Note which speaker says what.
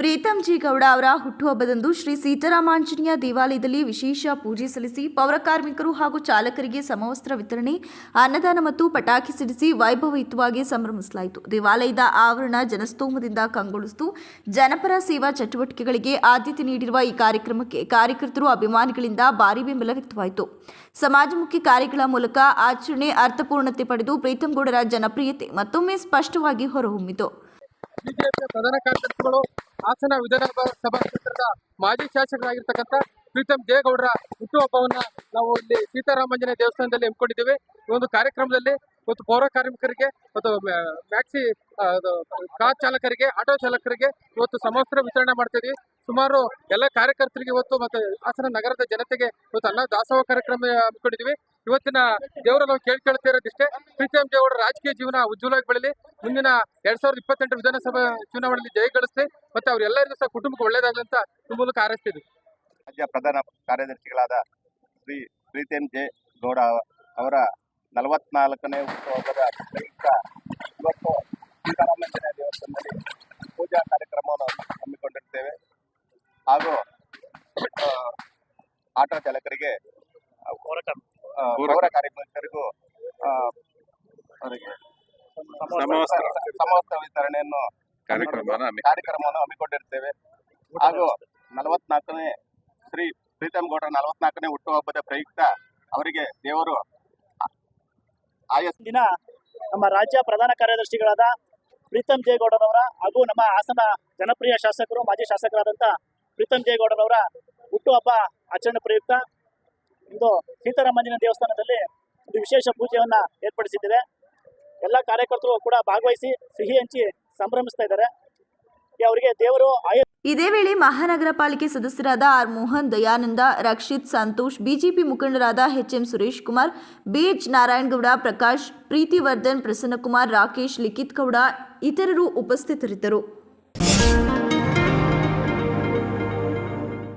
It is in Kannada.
Speaker 1: ಪ್ರೀತಂ ಜಿ ಗೌಡ ಅವರ ಹುಟ್ಟುಹಬ್ಬದಂದು ಶ್ರೀ ಸೀತಾರಾಮಾಂಜನೇಯ ದೇವಾಲಯದಲ್ಲಿ ವಿಶೇಷ ಪೂಜೆ ಸಲ್ಲಿಸಿ ಪೌರ ಕಾರ್ಮಿಕರು ಹಾಗೂ ಚಾಲಕರಿಗೆ ಸಮವಸ್ತ್ರ ವಿತರಣೆ, ಅನ್ನದಾನ ಮತ್ತು ಪಟಾಕಿ ಸಿಡಿಸಿ ವೈಭವಯುತವಾಗಿ ಸಂಭ್ರಮಿಸಲಾಯಿತು. ದೇವಾಲಯದ ಆವರಣ ಜನಸ್ತೋಮದಿಂದ ಕಂಗೊಳಿಸಿತು. ಜನಪರ ಸೇವಾ ಚಟುವಟಿಕೆಗಳಿಗೆ ಆದ್ಯತೆ ನೀಡಿರುವ ಈ ಕಾರ್ಯಕ್ರಮಕ್ಕೆ ಕಾರ್ಯಕರ್ತರು ಅಭಿಮಾನಿಗಳಿಂದ ಭಾರಿ ಬೆಂಬಲ ವ್ಯಕ್ತವಾಯಿತು. ಸಮಾಜಮುಖಿ ಕಾರ್ಯಗಳ ಮೂಲಕ ಆಚರಣೆ ಅರ್ಥಪೂರ್ಣತೆ ಪಡೆದು ಪ್ರೀತಮ್ ಗೌಡರ ಜನಪ್ರಿಯತೆ ಮತ್ತೊಮ್ಮೆ ಸ್ಪಷ್ಟವಾಗಿ ಹೊರಹೊಮ್ಮಿತು.
Speaker 2: ಹಾಸನ ವಿಧಾನಸಭಾ ಕ್ಷೇತ್ರದ ಮಾಜಿ ಶಾಸಕರಾಗಿರ್ತಕ್ಕಂಥ ಪ್ರೀತಮ್ ಜೇಗೌಡರ ಹುಟ್ಟುಹಬ್ಬವನ್ನ ನಾವು ಇಲ್ಲಿ ಸೀತಾರಾಮಾಂಜನೇಯ ದೇವಸ್ಥಾನದಲ್ಲಿ ಹಮ್ಮಿಕೊಂಡಿದ್ದೇವೆ. ಈ ಒಂದು ಕಾರ್ಯಕ್ರಮದಲ್ಲಿ ಮತ್ತು ಪೌರ ಕಾರ್ಮಿಕರಿಗೆ ಮತ್ತು ಟ್ಯಾಕ್ಸಿ ಕಾರ್ ಚಾಲಕರಿಗೆ, ಆಟೋ ಚಾಲಕರಿಗೆ ಇವತ್ತು ಸಮವಸ್ತ್ರ ವಿತರಣೆ ಮಾಡ್ತೀವಿ ಸುಮಾರು ಎಲ್ಲ ಕಾರ್ಯಕರ್ತರಿಗೆ ಇವತ್ತು ಮತ್ತು ಹಾಸನ ನಗರದ ಜನತೆಗೆ ಇವತ್ತು ಅನ್ನ ದಾಸೋಹ ಕಾರ್ಯಕ್ರಮ ಹಮ್ಮಿಕೊಂಡಿದ್ದೀವಿ. ಇವತ್ತಿನ ದೇವರ ನಾವು ಕೇಳ್ಕೊಳ್ತಾ ಇರೋದಿಷ್ಟೇ. ಪ್ರೀತಮ್ ದೇವರ ರಾಜಕೀಯ ಜೀವನ ಉಜ್ವಲವಾಗಿ ಬೆಳಲಿ. ಮುಂದಿನ ಎರಡ್ ಸಾವಿರದ ಇಪ್ಪತ್ತೆಂಟು ವಿಧಾನಸಭಾ ಚುನಾವಣೆಯಲ್ಲಿ ಜಯ ಗಳಿಸ್ಲಿ. ಮತ್ತೆ ಅವ್ರೆಲ್ಲರಿಗೂ ಸಹ ಕುಟುಂಬಕ್ಕೆ ಒಳ್ಳೇದಾಗಲಿ ಅಂತ ಮೂಲಕ ಹಾರೈಸ್ತಿದ್ವಿ.
Speaker 3: ರಾಜ್ಯ ಪ್ರಧಾನ ಕಾರ್ಯದರ್ಶಿಗಳಾದ ಶ್ರೀ ಪ್ರೀತಿಯಂ ಜೆ ಗೌಡ ಅವರ ನಲವತ್ನಾಲ್ಕನೇ ಉತ್ಸವದ ಪ್ರಯುಕ್ತ ಇವತ್ತು ಸೀತಾರಾಮಂಜನ ದೇವಸ್ಥಾನದಲ್ಲಿ ಪೂಜಾ ಕಾರ್ಯಕ್ರಮವನ್ನು ಹಮ್ಮಿಕೊಂಡಿರ್ತೇವೆ. ಹಾಗೂ ಆಟೋ ಚಾಲಕರಿಗೆ ಆ, ಪೌರ ಕಾರ್ಯಕರ್ತರಿಗೂ ಅವರಿಗೆ
Speaker 4: ಸಮವಸ್ತ್ರ.
Speaker 3: ವಿತರಣೆಯನ್ನು ಕಾರ್ಯಕ್ರಮವನ್ನು ಹಮ್ಮಿಕೊಂಡಿರ್ತೇವೆ. ಹಾಗೂ ನಲವತ್ನಾಲ್ಕನೇ ಶ್ರೀ ಪ್ರೀತಮ್ ಗೌಡರ ನಲವತ್ನಾಲ್ಕನೇ ಹುಟ್ಟುಹಬ್ಬದ ಪ್ರಯುಕ್ತ ಅವರಿಗೆ ದೇವರು
Speaker 5: ದಿನ ನಮ್ಮ ರಾಜ್ಯ ಪ್ರಧಾನ ಕಾರ್ಯದರ್ಶಿಗಳಾದ ಪ್ರೀತಮ್ ಜೇಗೌಡರವರ ಹಾಗೂ ನಮ್ಮ ಹಾಸನ ಜನಪ್ರಿಯ ಶಾಸಕರು ಮಾಜಿ ಶಾಸಕರಾದಂಥ ಪ್ರೀತಮ್ ಜೇಗೌಡರವರ ಹುಟ್ಟುಹಬ್ಬ ಆಚರಣೆ ಪ್ರಯುಕ್ತ ಇಂದು ಸೀತಾರಾಮಂಜಿನ ದೇವಸ್ಥಾನದಲ್ಲಿ ಒಂದು ವಿಶೇಷ ಪೂಜೆಯನ್ನ ಏರ್ಪಡಿಸಿದ್ದೇವೆ ಎಲ್ಲ ಕಾರ್ಯಕರ್ತರು ಕೂಡ ಭಾಗವಹಿಸಿ ಸಿಹಿ ಹಂಚಿ ಸಂಭ್ರಮಿಸ್ತಾ ಇದ್ದಾರೆ. ಅವರಿಗೆ ದೇವರು ಆಯ
Speaker 1: ಇದೇ ವೇಳೆ ಮಹಾನಗರ ಪಾಲಿಕೆ ಸದಸ್ಯರಾದ ಆರ್ ಮೋಹನ್, ದಯಾನಂದ, ರಕ್ಷಿತ್, ಸಂತೋಷ್, ಬಿಜೆಪಿ ಮುಖಂಡರಾದ ಎಚ್ಎಂ ಸುರೇಶ್ ಕುಮಾರ್ ಬಿಎಚ್ ನಾರಾಯಣಗೌಡ ಪ್ರಕಾಶ್ ಪ್ರೀತಿವರ್ಧನ್ ಪ್ರಸನ್ನಕುಮಾರ್, ರಾಕೇಶ್, ಲಿಖಿತ್ ಗೌಡ ಇತರರು ಉಪಸ್ಥಿತರಿದ್ದರು.